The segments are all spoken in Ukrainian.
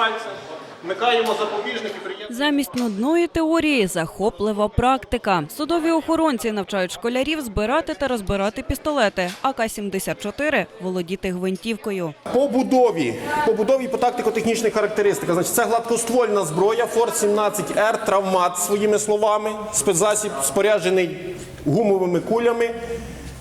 пальця, вмикаємо запобіжник і приємно. Замість нудної теорії захоплива практика. Судові охоронці навчають школярів збирати та розбирати пістолети, АК-74 – володіти гвинтівкою. По будові, по будові по тактико-технічних характеристиках. Значить, це гладкоствольна зброя Форт 17 Р травмат своїми словами, спецзасіб споряджений гумовими кулями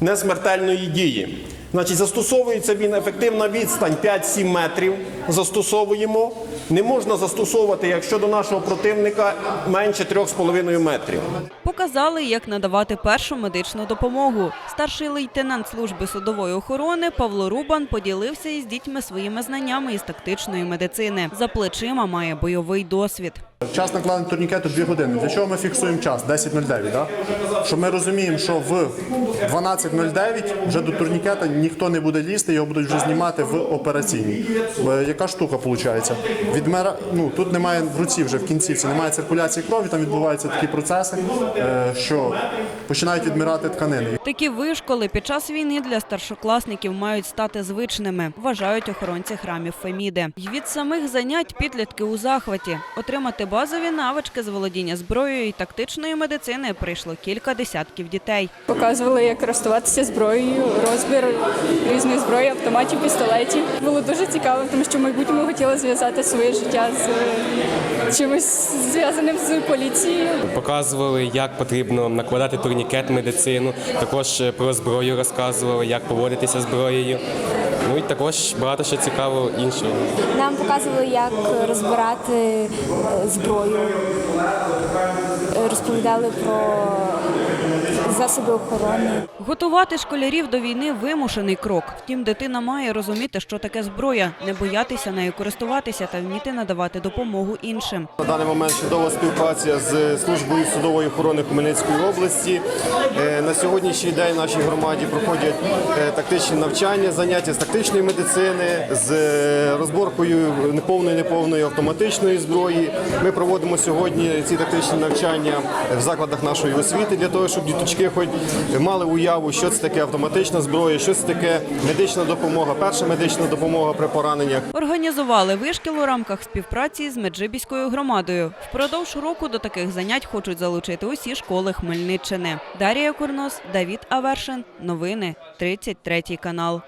несмертельної дії. Значить, застосовується він ефективна відстань 5-7 метрів. Застосовуємо. Не можна застосовувати, якщо до нашого противника менше 3,5 метрів. Показали, як надавати першу медичну допомогу. Старший лейтенант служби судової охорони Павло Рубан поділився із дітьми своїми знаннями із тактичної медицини. За плечима має бойовий досвід. Час накладення турнікету 2 години. Для чого ми фіксуємо час? 10.09, да? Щоб ми розуміємо, що в 12.09 вже до турнікета ніхто не буде лізти, його будуть вже знімати в операційній. Е, Яка штука виходить? Відмера... Ну, тут немає в руці вже в кінцівці, немає циркуляції крові, там відбуваються такі процеси, е, що починають відмирати тканини. Такі вишколи під час війни для старшокласників мають стати звичними, вважають охоронці храмів Феміди. І від самих занять підлітки у захваті. Отримати базові навички з володіння зброєю і тактичної медицини прийшло кілька десятків дітей. Показували, як користуватися зброєю, розбір різної зброї, автоматів, пістолетів. Було дуже цікаво, тому що в майбутньому хотіла зв'язати своє життя з е, чимось зв'язаним з поліцією. Показували, як потрібно накладати турнікет медицину. Також е, про зброю розказували, як поводитися зброєю. Ну і також багато ще цікавого іншого. Нам показували, як розбирати е, зброю, розповідали про засоби охорони. Готувати школярів до війни вимушений крок. Втім, дитина має розуміти, що таке зброя, не боятися нею користуватися та вміти надавати допомогу іншим. На даний момент чудова співпраця з службою судової охорони Хмельницької області. Е, На сьогоднішній день в нашій громаді проходять е, тактичні навчання, заняття з тактичної медицини, з е, розборкою неповної неповної автоматичної зброї. Ми проводимо сьогодні ці тактичні навчання в закладах нашої освіти для того, щоб діточки хоч мали уяву, що це таке автоматична зброя, що це таке медична допомога, перша медична допомога при пораненнях. Організували вишкіл у рамках співпраці з Меджибіською громадою. Впродовж року до таких занять хочуть залучити усі школи Хмельниччини. Дарія Курнос, Давід Авершин. Новини 33 канал.